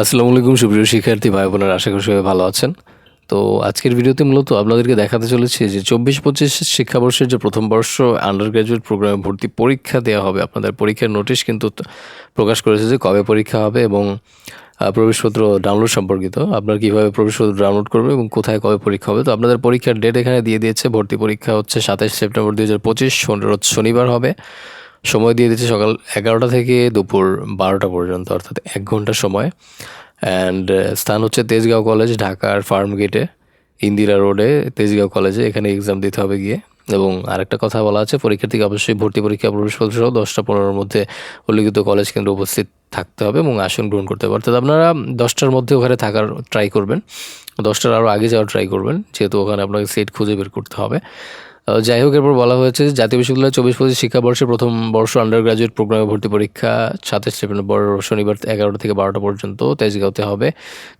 আসসালামু আলাইকুম, সুপ্রিয় শিক্ষার্থী ভাই বোনের, আশা করি সবাই ভালো আছেন। তো আজকের ভিডিওতে মূলত আপনাদেরকে দেখাতে চলেছি যে চব্বিশ পঁচিশ শিক্ষাবর্ষের যে প্রথম বর্ষ আন্ডার গ্র্যাজুয়েট প্রোগ্রামে ভর্তি পরীক্ষা দেওয়া হবে। আপনাদের পরীক্ষার নোটিশ কিন্তু প্রকাশ করেছে যে কবে পরীক্ষা হবে এবং প্রবেশপত্র ডাউনলোড সম্পর্কিত। আপনার কীভাবে প্রবেশপত্র ডাউনলোড করবে এবং কোথায় কবে পরীক্ষা হবে? তো আপনাদের পরীক্ষার ডেট এখানে দিয়ে দিয়েছে। ভর্তি পরীক্ষা হচ্ছে সাতাশ সেপ্টেম্বর দু হাজার পঁচিশ শনিবার হবে। সময় দিয়ে দিচ্ছে সকাল এগারোটা থেকে দুপুর বারোটা পর্যন্ত, অর্থাৎ এক ঘণ্টা সময়। অ্যান্ড স্থান হচ্ছে তেজগাঁও কলেজ, ঢাকার ফার্ম গেটে, ইন্দিরা রোডে, তেজগাঁও কলেজে। এখানে এক্সাম দিতে হবে গিয়ে। এবং আরেকটা কথা বলা আছে পরীক্ষার্থীকে অবশ্যই ভর্তি পরীক্ষা প্রবেশপত্র সহ দশটা পনেরোর মধ্যে উল্লিখিত কলেজ কেন্দ্রে উপস্থিত থাকতে হবে এবং আসন গ্রহণ করতে হবে। অর্থাৎ আপনারা দশটার মধ্যে ওখানে থাকার ট্রাই করবেন। দশটার আরও আগে যাওয়ার ট্রাই করবেন, যেহেতু ওখানে আপনাকে সিট খুঁজে বের করতে হবে। যাই হোক, এরপর বলা হয়েছে যে জাতীয় বিশ্ববিদ্যালয় চব্বিশ পঁচিশ শিক্ষাবর্ষের প্রথম বর্ষ আন্ডার গ্রাজুয়েট প্রোগ্রামে ভর্তি পরীক্ষা সাতাশ সেপ্টেম্বর, শনিবার এগারোটা থেকে বারোটা পর্যন্ত তেজগাঁওতে হবে।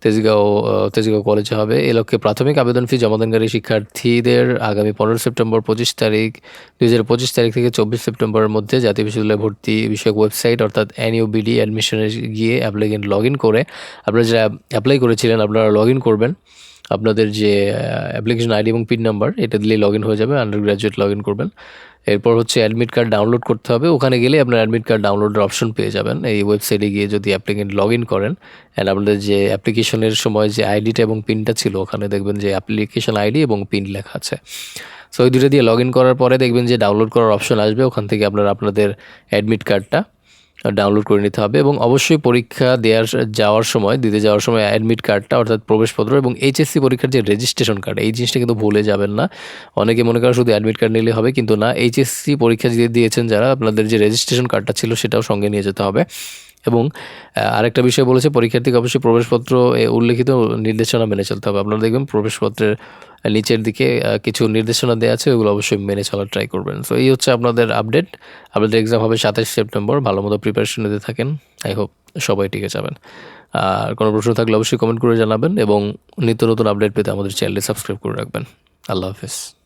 তেজগাঁও তেজগাঁও কলেজে হবে। এ লক্ষ্যে প্রাথমিক আবেদন ফি জমাদানকারী শিক্ষার্থীদের আগামী পনেরো সেপ্টেম্বর পঁচিশ তারিখ, দুই হাজার পঁচিশ তারিখ থেকে চব্বিশ সেপ্টেম্বরের মধ্যে জাতীয় বিশ্ববিদ্যালয় ভর্তি বিষয়ক ওয়েবসাইট অর্থাৎ এনইউবিডি অ্যাডমিশনে গিয়ে অ্যাপ্লিকেন্ট লগ ইন করে, আপনারা যারা অ্যাপ্লাই করেছিলেন, আপনারা লগ ইন করবেন। আপনাদের যে অ্যাপ্লিকেশন আইডি এবং পিন নাম্বার এটা দিলেই লগ হয়ে যাবে আন্ডার গ্র্যাজুয়েট লগ করবেন। এরপর হচ্ছে অ্যাডমিট কার্ড ডাউনলোড করতে হবে। ওখানে গেলে আপনার অ্যাডমিট কার্ড ডাউনলোডের অপশন পেয়ে যাবেন। এই ওয়েবসাইটে গিয়ে যদি অ্যাপ্লিকেন্ট লগ ইন করেন অ্যান্ড আপনাদের যে অ্যাপ্লিকেশনের সময় যে আইডিটা এবং পিনটা ছিল, ওখানে দেখবেন যে অ্যাপ্লিকেশন আইডি এবং পিন লেখা আছে। সো ওই দুটো দিয়ে লগ ইন করার পরে দেখবেন যে ডাউনলোড করার অপশন আসবে। ওখান থেকে আপনারা আপনাদের অ্যাডমিট কার্ডটা ডাউনলোড করে নিতে হবে এবং অবশ্যই পরীক্ষা দেওয়ার যাওয়ার সময়, দিতে যাওয়ার সময় অ্যাডমিট কার্ডটা অর্থাৎ প্রবেশপত্র এবং এইচএসসি পরীক্ষার যে রেজিস্ট্রেশন কার্ড এই জিনিসটা কিন্তু ভুলে যাবেন না। অনেকে মনে করেন শুধু অ্যাডমিট কার্ড নিলে হবে, কিন্তু না এইচএসসি পরীক্ষা দিয়ে দিয়েছেন যারা, আপনাদের যে রেজিস্ট্রেশন কার্ডটা ছিল সেটাও সঙ্গে নিয়ে যেতে হবে। এবং আরেকটা বিষয় বলেছে, পরীক্ষার্থীকে অবশ্যই প্রবেশপত্র উল্লেখিত নির্দেশনা মেনে চলতে হবে। আপনারা দেখবেন প্রবেশপত্রের নিচের দিকে কিছু নির্দেশনা দেওয়া আছে, ওগুলো অবশ্যই মেনে চলার ট্রাই করবেন। সো এই হচ্ছে আপনাদের আপডেট আপনাদের এক্সাম হবে সাতাশ সেপ্টেম্বর। ভালো মতো প্রিপারেশন নিতে থাকেন। আই হোপ সবাই টিকে যাবেন। আর কোনো প্রশ্ন থাকলে অবশ্যই কমেন্ট করে জানাবেন এবং নিত্য নতুন আপডেট পেতে আমাদের চ্যানেলটি সাবস্ক্রাইব করে রাখবেন। আল্লাহ হাফিজ।